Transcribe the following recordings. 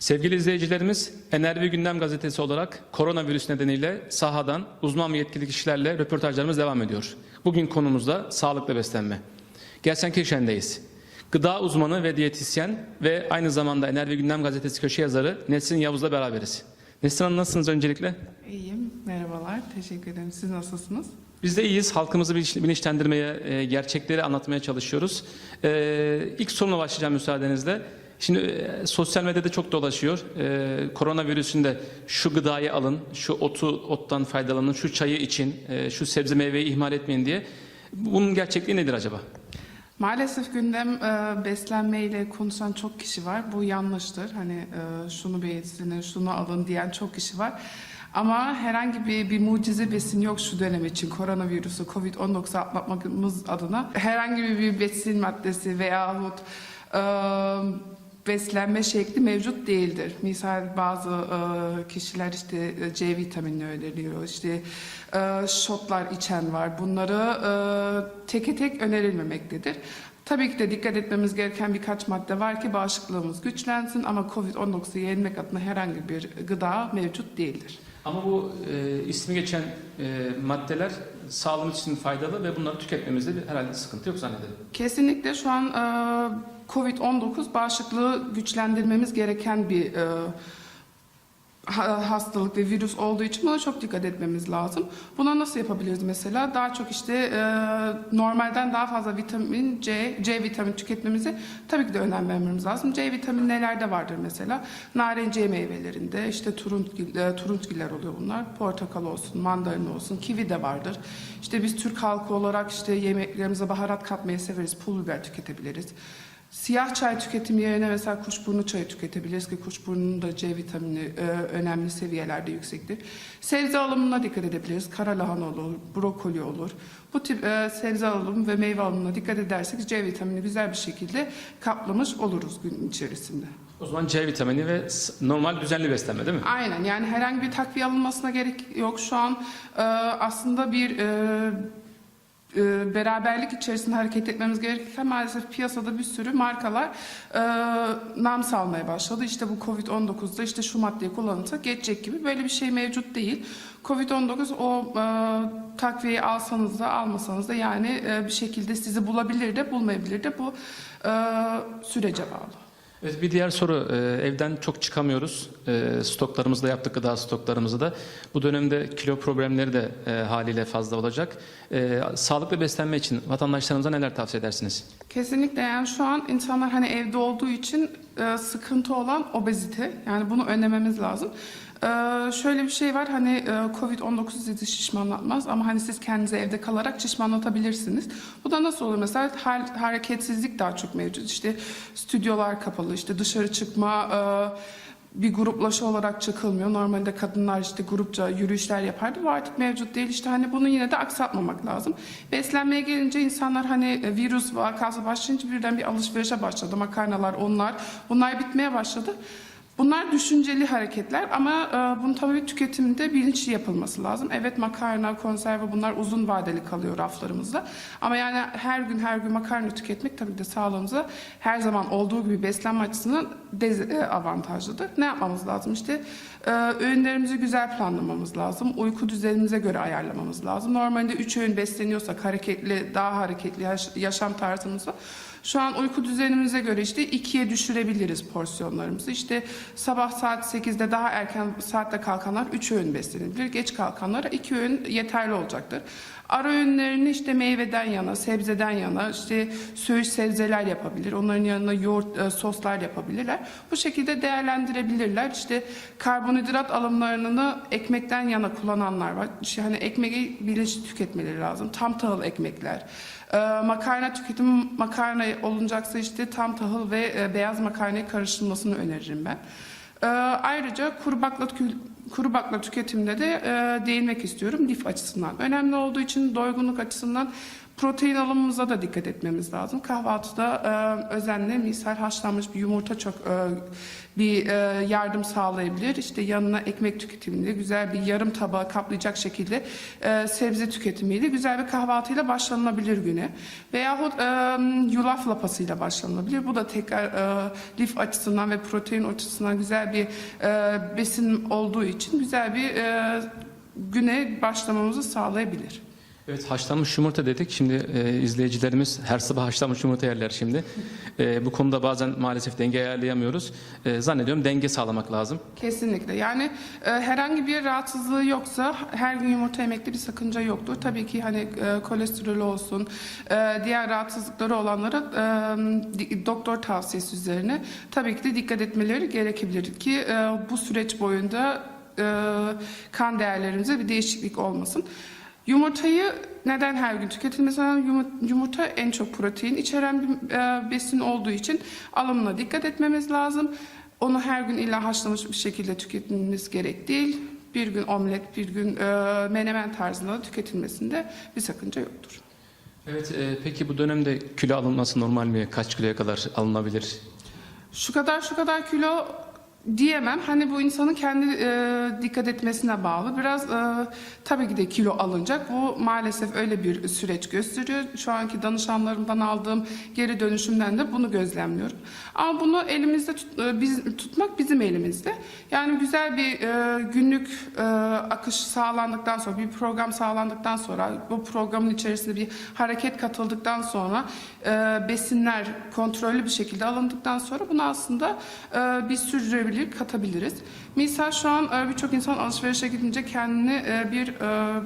Sevgili izleyicilerimiz, Enerji Gündem Gazetesi olarak koronavirüs nedeniyle sahadan uzman ve yetkili kişilerle röportajlarımız devam ediyor. Bugün konumuz da sağlıklı beslenme. Gelsenkirchen'deyiz. Gıda uzmanı ve diyetisyen ve aynı zamanda Enerji Gündem Gazetesi köşe yazarı Nesrin Yavuz'la beraberiz. Nesrin Hanım nasılsınız öncelikle? İyiyim, merhabalar. Teşekkür ederim. Siz nasılsınız? Biz de iyiyiz. Halkımızı bilinç- bilinçlendirmeye, e, gerçekleri anlatmaya çalışıyoruz. E, ilk sorumla başlayacağım müsaadenizle. Şimdi e, sosyal medyada çok dolaşıyor. E, koronavirüsünde şu gıdayı alın, şu otu ottan faydalanın, şu çayı için, e, şu sebze meyveyi ihmal etmeyin diye. Bunun gerçekliği nedir acaba? Maalesef gündem e, beslenmeyle konuşan çok kişi var. Bu yanlıştır. Hani e, şunu beslenin, şunu alın diyen çok kişi var. Ama herhangi bir, bir mucize besin yok şu dönem için. Koronavirüsü, Covid-19 atlatmamız adına herhangi bir, besin maddesi veyahut e, beslenme şekli mevcut değildir. Misal bazı e, kişiler işte e, C vitamini öneriyor, işte e, şotlar içen var. Bunları e, teke tek önerilmemektedir. Tabii ki de dikkat etmemiz gereken birkaç madde var ki bağışıklığımız güçlensin ama Covid-19'u yenmek adına herhangi bir gıda mevcut değildir. Ama bu e, ismi geçen e, maddeler sağlığımız için faydalı ve bunları tüketmemizde bir, herhalde sıkıntı yok zannederim. Kesinlikle şu an e, Covid-19 bağışıklığı güçlendirmemiz gereken bir e, hastalık ve virüs olduğu için buna çok dikkat etmemiz lazım. Buna nasıl yapabiliriz mesela? Daha çok işte e, normalden daha fazla vitamin C, C vitamini tüketmemize tabii ki de önem vermemiz lazım. C vitamini nelerde vardır mesela? Narenciye meyvelerinde, işte turunçgil, e, turunçgiller oluyor bunlar. Portakal olsun, mandalina olsun, kivi de vardır. İşte biz Türk halkı olarak işte yemeklerimize baharat katmayı severiz, pul biber tüketebiliriz. Siyah çay tüketimi yerine mesela kuşburnu çayı tüketebiliriz ki kuşburnunun da C vitamini e, önemli seviyelerde yüksektir. Sebze alımına dikkat edebiliriz. Kara lahana olur, brokoli olur. Bu tip e, sebze alımı ve meyve alımına dikkat edersek C vitamini güzel bir şekilde kaplamış oluruz gün içerisinde. O zaman C vitamini ve normal düzenli beslenme değil mi? Aynen yani herhangi bir takviye alınmasına gerek yok. Şu an e, aslında bir e, e, beraberlik içerisinde hareket etmemiz gerekirken maalesef piyasada bir sürü markalar e, nam salmaya başladı. İşte bu Covid-19'da işte şu maddeyi kullanırsa geçecek gibi böyle bir şey mevcut değil. Covid-19 o e, takviyeyi alsanız da almasanız da yani e, bir şekilde sizi bulabilir de bulmayabilir de bu e, sürece bağlı. Evet, bir diğer soru e, evden çok çıkamıyoruz. E, stoklarımızı da yaptık gıda stoklarımızı da. Bu dönemde kilo problemleri de e, haliyle fazla olacak. Sağlıklı beslenme için vatandaşlarımıza neler tavsiye edersiniz? Kesinlikle. Yani şu an insanlar hani evde olduğu için sıkıntı olan obezite. Yani bunu önlememiz lazım. E, şöyle bir şey var hani e, Covid-19 sizi şişmanlatmaz ama hani siz kendinizi evde kalarak şişmanlatabilirsiniz. Bu da nasıl olur mesela har- hareketsizlik daha çok mevcut işte stüdyolar kapalı işte dışarı çıkma e, bir gruplaşa olarak çıkılmıyor. Normalde kadınlar işte grupça yürüyüşler yapardı. Bu artık mevcut değil. İşte hani bunu yine de aksatmamak lazım. Beslenmeye gelince insanlar hani e, virüs vakası başlayınca birden bir alışverişe başladı. Makarnalar onlar. Bunlar bitmeye başladı. Bunlar düşünceli hareketler ama e, bunun tabii tüketimde bilinçli yapılması lazım. Evet makarna, konserve bunlar uzun vadeli kalıyor raflarımızda. Ama yani her gün her gün makarna tüketmek tabii de sağlığımıza her zaman olduğu gibi beslenme açısından dezavantajlıdır. Ne yapmamız lazım? İşte e, öğünlerimizi güzel planlamamız lazım. Uyku düzenimize göre ayarlamamız lazım. Normalde 3 öğün besleniyorsak hareketli, daha hareketli yaş- yaşam tarzımızı şu an uyku düzenimize göre işte ikiye düşürebiliriz porsiyonlarımızı. İşte sabah saat 8'de daha erken saatte kalkanlar 3 öğün beslenebilir. Geç kalkanlara 2 öğün yeterli olacaktır. Ara öğünlerini işte meyveden yana, sebzeden yana, işte söğüş sebzeler yapabilir. Onların yanına yoğurt, e, soslar yapabilirler. Bu şekilde değerlendirebilirler. İşte karbonhidrat alımlarını ekmekten yana kullananlar var. İşte hani ekmeği bilinçli tüketmeleri lazım. Tam tahıl ekmekler. Ee, makarna tüketimi makarna olunacaksa işte tam tahıl ve e, beyaz makarnaya karıştırılmasını öneririm ben. Ee, ayrıca kuru bakliyat kü- kuru bakliyat tüketiminde de e, değinmek istiyorum lif açısından. Önemli olduğu için doygunluk açısından Protein alımımıza da dikkat etmemiz lazım. Kahvaltıda e, özenle misal haşlanmış bir yumurta çok e, bir e, yardım sağlayabilir. İşte yanına ekmek tüketimiyle güzel bir yarım tabağı kaplayacak şekilde e, sebze tüketimiyle güzel bir kahvaltıyla başlanılabilir güne. Veyahut e, yulaf lapasıyla başlanılabilir. Bu da tekrar e, lif açısından ve protein açısından güzel bir e, besin olduğu için güzel bir e, güne başlamamızı sağlayabilir. Evet haşlanmış yumurta dedik. Şimdi e, izleyicilerimiz her sabah haşlanmış yumurta yerler şimdi. E, bu konuda bazen maalesef denge ayarlayamıyoruz. E, zannediyorum denge sağlamak lazım. Kesinlikle. Yani e, herhangi bir rahatsızlığı yoksa her gün yumurta yemekte bir sakınca yoktur. Tabii ki hani e, kolesterol olsun, e, diğer rahatsızlıkları olanlara e, doktor tavsiyesi üzerine tabii ki de dikkat etmeleri gerekebilir ki e, bu süreç boyunda e, kan değerlerimize bir değişiklik olmasın. Yumurtayı neden her gün tüketilmesi lazım? Yumu- Yumurta en çok protein içeren bir e, besin olduğu için alımına dikkat etmemiz lazım. Onu her gün illa haşlamış bir şekilde tüketmemiz gerek değil. Bir gün omlet, bir gün e, menemen tarzında da tüketilmesinde bir sakınca yoktur. Evet e, peki bu dönemde kilo alınması normal mi? Kaç kiloya kadar alınabilir? Şu kadar şu kadar kilo diyemem. Hani bu insanın kendi e, dikkat etmesine bağlı. Biraz e, tabii ki de kilo alınacak. Bu maalesef öyle bir süreç gösteriyor. Şu anki danışanlarımdan aldığım geri dönüşümden de bunu gözlemliyorum. Ama bunu elimizde tut- e, biz, tutmak bizim elimizde. Yani güzel bir e, günlük e, akış sağlandıktan sonra, bir program sağlandıktan sonra, bu programın içerisinde bir hareket katıldıktan sonra, e, besinler kontrollü bir şekilde alındıktan sonra bunu aslında e, bir sürdürebilir, katabiliriz. Misal şu an e, birçok insan alışverişe gidince kendini e, bir e,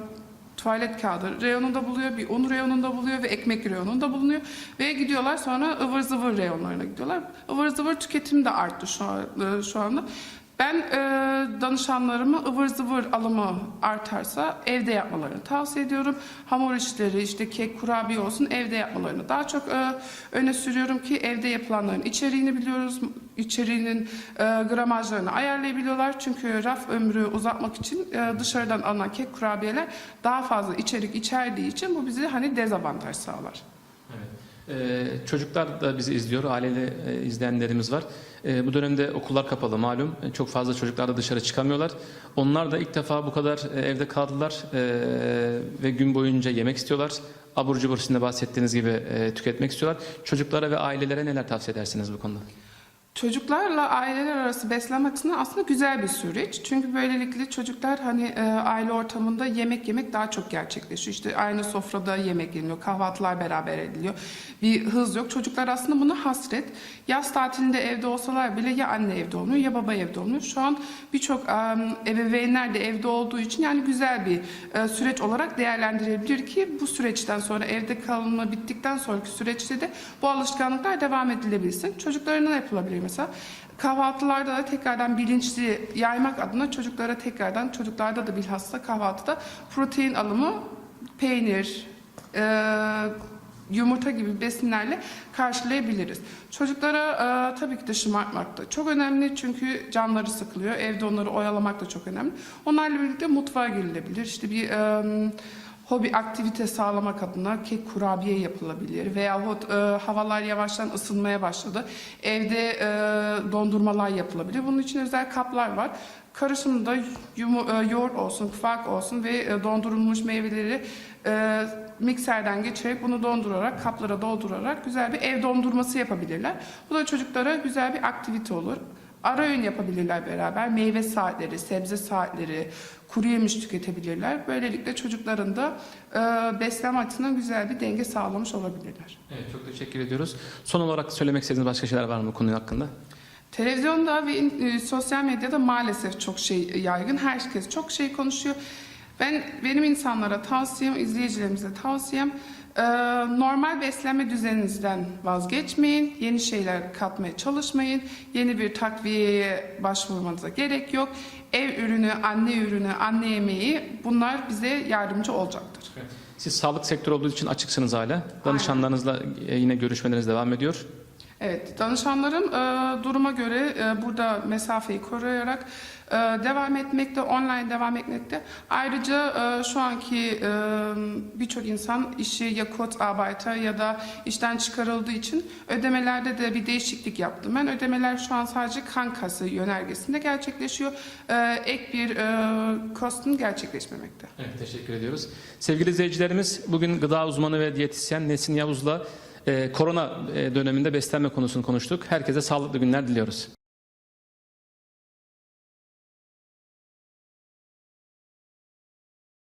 tuvalet kağıdı reyonunda buluyor, bir un reyonunda buluyor ve ekmek reyonunda bulunuyor. Ve gidiyorlar sonra ıvır zıvır reyonlarına gidiyorlar. Ivır zıvır tüketim de arttı şu, an, şu anda. Ben e, danışanlarıma ıvır zıvır alımı artarsa evde yapmalarını tavsiye ediyorum. Hamur işleri işte kek, kurabiye olsun evde yapmalarını daha çok e, öne sürüyorum ki evde yapılanların içeriğini biliyoruz. içeriğinin e, gramajlarını ayarlayabiliyorlar. Çünkü raf ömrü uzatmak için e, dışarıdan alınan kek, kurabiyeler daha fazla içerik içerdiği için bu bize hani dezavantaj sağlar. Ee, çocuklar da bizi izliyor, aileli e, izleyenlerimiz var. Ee, bu dönemde okullar kapalı malum. E, Çok fazla çocuklar da dışarı çıkamıyorlar. Onlar da ilk defa bu kadar e, evde kaldılar e, ve gün boyunca yemek istiyorlar. Abur cubur sizin de bahsettiğiniz gibi tüketmek istiyorlar. Çocuklara ve ailelere neler tavsiye edersiniz bu konuda? Çocuklarla aileler arası beslenme açısından aslında güzel bir süreç. Çünkü böylelikle çocuklar hani e, aile ortamında yemek yemek daha çok gerçekleşiyor. İşte aynı sofrada yemek yeniyor, kahvaltılar beraber ediliyor. Bir hız yok. Çocuklar aslında buna hasret. Yaz tatilinde evde olsalar bile ya anne evde olmuyor ya baba evde olmuyor. Şu an birçok e, ebeveynler de evde olduğu için yani güzel bir e, süreç olarak değerlendirebilir ki bu süreçten sonra evde kalma bittikten sonraki süreçte de bu alışkanlıklar devam edilebilsin. Çocuklarına yapılabilir mesela? Kahvaltılarda da tekrardan bilinçli yaymak adına çocuklara tekrardan çocuklarda da bilhassa kahvaltıda protein alımı peynir, e, yumurta gibi besinlerle karşılayabiliriz. Çocuklara e, tabii ki de şımartmak da çok önemli çünkü canları sıkılıyor. Evde onları oyalamak da çok önemli. Onlarla birlikte mutfağa girilebilir. İşte bir e, hobi aktivite sağlamak adına kek kurabiye yapılabilir veyahut e, havalar yavaştan ısınmaya başladı. Evde e, dondurmalar yapılabilir. Bunun için özel kaplar var. Karışımda yumu- e, yoğurt olsun, kıvak olsun ve e, dondurulmuş meyveleri e, mikserden geçirerek bunu dondurarak, kaplara doldurarak güzel bir ev dondurması yapabilirler. Bu da çocuklara güzel bir aktivite olur. Ara öğün yapabilirler beraber. Meyve saatleri, sebze saatleri, kuru yemiş tüketebilirler. Böylelikle çocukların da e, beslenme açısından güzel bir denge sağlamış olabilirler. Evet, çok teşekkür ediyoruz. Son olarak söylemek istediğiniz başka şeyler var mı bu konu hakkında? Televizyonda ve e, sosyal medyada maalesef çok şey yaygın. Herkes çok şey konuşuyor. Ben benim insanlara tavsiyem, izleyicilerimize tavsiyem e, normal beslenme düzeninizden vazgeçmeyin. Yeni şeyler katmaya çalışmayın. Yeni bir takviyeye başvurmanıza gerek yok. Ev ürünü, anne ürünü, anne yemeği bunlar bize yardımcı olacaktır. Siz sağlık sektörü olduğu için açıksınız hala. Danışanlarınızla e, yine görüşmeleriniz devam ediyor. Evet, danışanlarım e, duruma göre e, burada mesafeyi koruyarak e, devam etmekte, online devam etmekte. Ayrıca e, şu anki e, birçok insan işi ya Kurzarbeiter ya da işten çıkarıldığı için ödemelerde de bir değişiklik yaptım. Ben ödemeler şu an sadece kankası yönergesinde gerçekleşiyor. E, ek bir e, kostun gerçekleşmemekte. Evet, teşekkür ediyoruz. Sevgili izleyicilerimiz, bugün gıda uzmanı ve diyetisyen Nesin Yavuz'la korona e, döneminde beslenme konusunu konuştuk. Herkese sağlıklı günler diliyoruz.